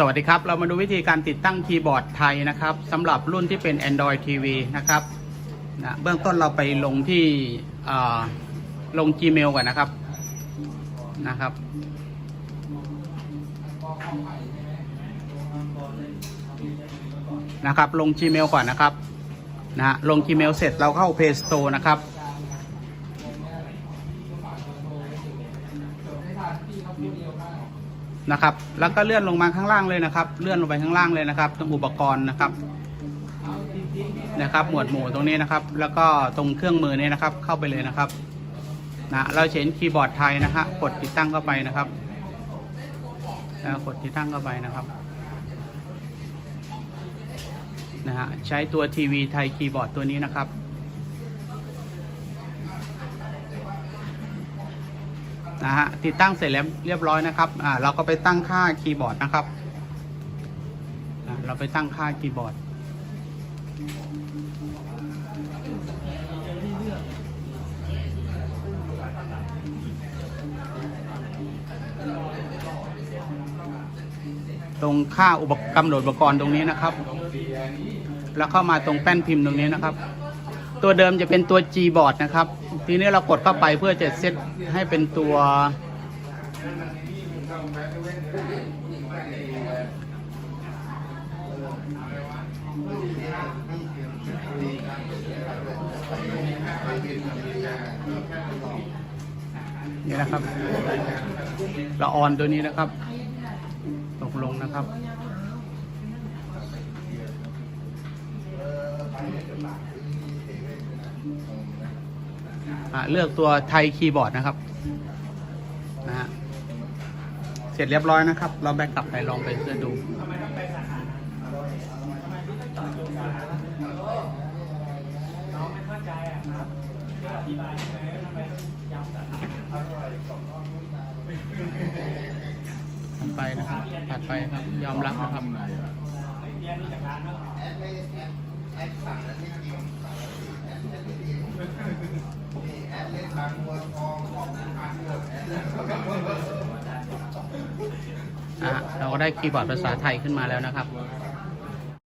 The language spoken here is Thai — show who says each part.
Speaker 1: สวัสดีครับ เรามาดูวิธีการติดตั้งคีย์บอร์ดไทยนะครับสำหรับรุ่นที่เป็น Android TV นะครับนะเบื้องต้นเราไปลงที่ลง Gmail ก่อนนะครับนะครับ นะครับ ลง Gmail ก่อนนะครับนะฮะลง Gmail เสร็จเราเข้า Play Store นะครับ นะครับ แล้วก็เลื่อนลงมาข้างล่างเลยนะครับ เลื่อนลงไปข้างล่างเลยนะครับ ตรงอุปกรณ์นะครับนะครับ หมวดหมู่ตรงนี้นะครับ แล้วก็ตรงเครื่องมือนี้นะครับ เข้าไปเลยนะครับนะเราเห็นคีย์บอร์ดไทยนะฮะกดติดตั้งเข้าไปนะครับแล้วกดติดตั้งเข้าไปนะครับนะฮะใช้ตัวทีวีไทยคีย์บอร์ดตัวนี้นะครับ นะฮะติดตั้งเสร็จแล้วเรียบร้อยนะครับอ่าเราก็ไปตั้งค่าคีย์บอร์ดนะครับเราไปตั้งค่าคีย์บอร์ดตรงค่าอุปกำหนดอุปกรณ์ตรงนี้นะครับ แล้วเข้ามาตรงแป้นพิมพ์ตรงนี้นะครับ ตัวเดิมจะเป็นตัว G board นะครับ ทีนี้เรากดเข้าไปเพื่อจะเซตให้เป็นตัว นี่นะครับละออนตัวนี้นะครับ ตกลงนะครับ เลือกตัวไทยคีย์บอร์ดนะครับนะฮะเสร็จเรียบร้อยนะครับ เราแบ็กกลับไปลองไปเพื่อดูถัดไปนะครับถัดไปครับ ยอมรับนะครับ เราก็ได้คีย์บอร์ดภาษาไทยขึ้นมาแล้วนะครับ